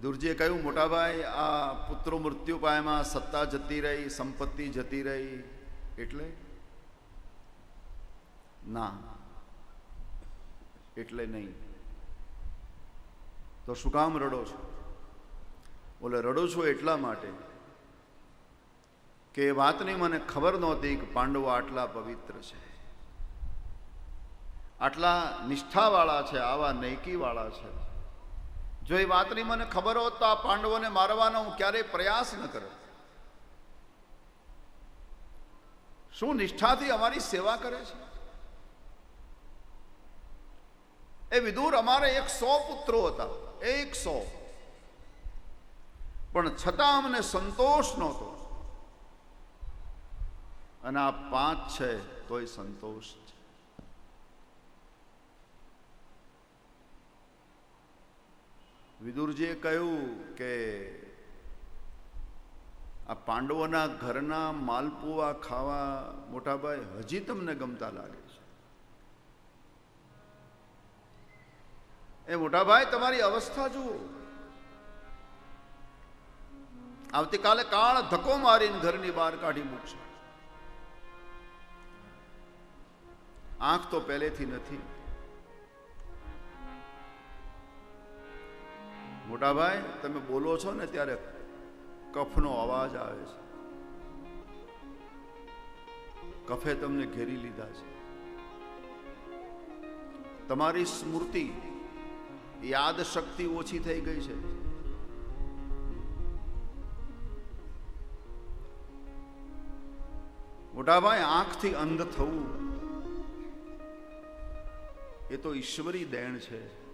વિદુરજીએ કહ્યું, મોટાભાઈ, આ પુત્રો મૃત્યુ પાયામાં સત્તા જતી રહી, સંપત્તિ જતી રહી. એટલે? ના. એટલે નહીં. તો શું કામ રડો છો? બોલે, રડો છો એટલા માટે કે વાતની મને ખબર નહોતી કે પાંડવો આટલા પવિત્ર છે. આટલા નિષ્ઠાવાળા છે, આવા નૈકીવાળા છે. જો એ વાતની મને ખબર હોત તો આ પાંડવોને મારવાનો હું ક્યારેય પ્રયાસ ન કરે શું નિષ્ઠાથી અમારી સેવા કરે છે? એ વિદુર અમારે એક સો પુત્રો હતા, એક સો. પણ છતાં અમને સંતોષ નહોતો. અને આ પાંચ છે, તોય સંતોષ છે. વિદુરજીએ કહ્યું કે આ પાંડવોના ઘરના માલપુઆ ખાવા મોટાભાઈ, હજી તમને ગમતા લાગે છે. એ મોટાભાઈ, તમારી અવસ્થા જુઓ. આવતીકાલે કાળ ધક્કો મારીને ઘરની બહાર કાઢી મૂકશે. આંખ તો પહેલેથી નથી. મોટાભાઈ, તમે બોલો છો ને ત્યારે કફનો અવાજ આવે છે. કફે તમને ઘેરી લીધા છે. તમારી સ્મૃતિ યાદ શક્તિ ઓછી થઈ ગઈ છે. મોટાભાઈ, આંખથી અંધ થવું એ તો ઈશ્વરી દેણ છે.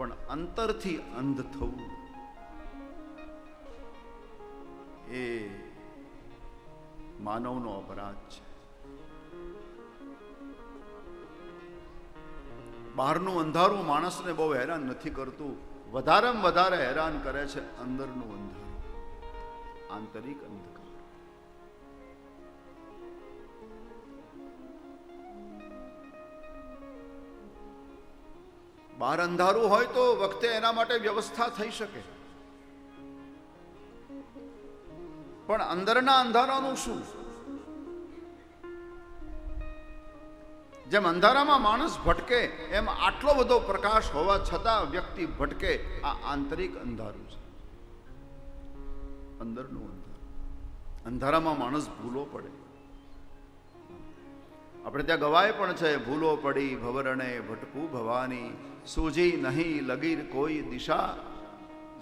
પણ અંતરથી અંધ થવું એ માનવનો અપરાધ છે. બહારનું અંધારું માણસને બહુ હેરાન નથી કરતું. વધારેમાં વધારે હેરાન કરે છે અંદરનું અંધારું. આંતરિક અંધકાર. બહાર અંધારું હોય તો વખતે એના માટે વ્યવસ્થા થઈ શકે. પણ અંદરના અંધારાનું શું? જેમ અંધારામાં માણસ ભટકે, એમ આટલો બધો પ્રકાશ હોવા છતાં વ્યક્તિ ભટકે, આ આંતરિક અંધારું છે. અંદરનું અંધારું. અંધારામાં માણસ ભૂલો પડે. આપણે ત્યાં ગવાય પણ છે, ભૂલો પડી, ભવરણે ભટકું ભવાની, સૂજી નહીં લગીર કોઈ દિશા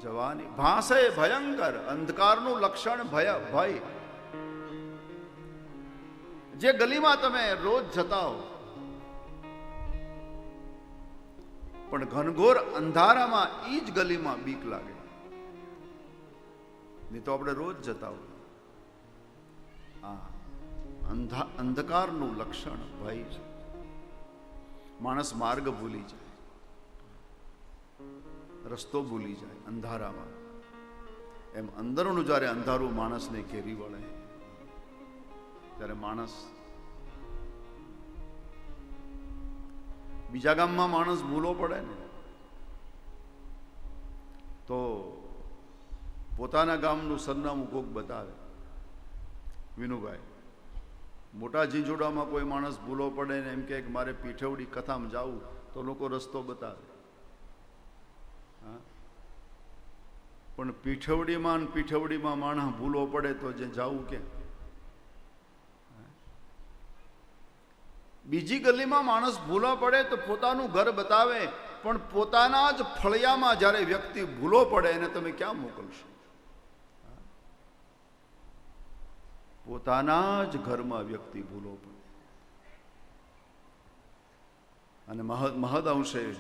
જવાની. ભાંસે ભયંકર, અંધકારનું લક્ષણ ભય ભય. જે ગલીમાં તમે રોજ જતા હો, પણ ઘનઘોર અંધારામાં એ જ ગલીમાં બીક લાગે. નહીં તો આપણે રોજ જતા હોય આ અંધા અંધકારનું લક્ષણ ભય છે. માણસ માર્ગ ભૂલી જાય. રસ્તો ભૂલી જાય, અંધારામાં. એમ અંદરનું જ્યારે અંધારું માણસને ઘેરી વળે, ત્યારે માણસ બીજા ગામમાં માણસ ભૂલો પડે ને, તો પોતાના ગામનું સરનામું કોક બતાવે. વિનુભાઈ મોટા ઝીંઝુડામાં કોઈ માણસ ભૂલો પડે ને એમ કે મારે પીઠવડી કથામાં જવું, તો લોકો રસ્તો બતાવે. હા? પણ પીઠવડીમાં પીઠવડીમાં માણસ ભૂલો પડે તો જે જવું કે બીજી ગલીમાં માણસ ભૂલો પડે તો પોતાનું ઘર બતાવે, પણ પોતાના જ ફળિયામાં જ્યારે વ્યક્તિ ભૂલો પડે એને તમે ક્યાં મોકલશો? પોતાના જ ઘરમાં વ્યક્તિ ભૂલો પડે. અને મહદ અંશે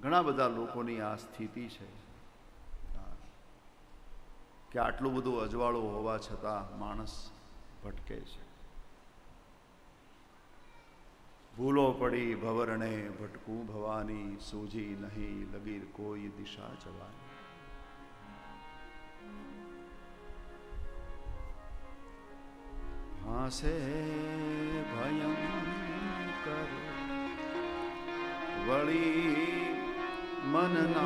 ઘણા બધા લોકોની આ સ્થિતિ છે. કે આટલું બધું અજવાળું હોવા છતાં માણસ ભટકે છે. ભૂલો પડી, ભવરણે ભટકું ભવાની, સૂજી નહીં, લગીર કોઈ દિશા જવાની. ભાસે ભયંકર વળી મનના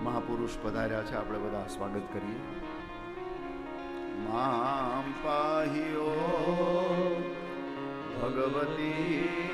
મહાપુરુષ પધાર્યા છે આપણે બધા સ્વાગત કરીએ મામ પાહિયો ભગવતી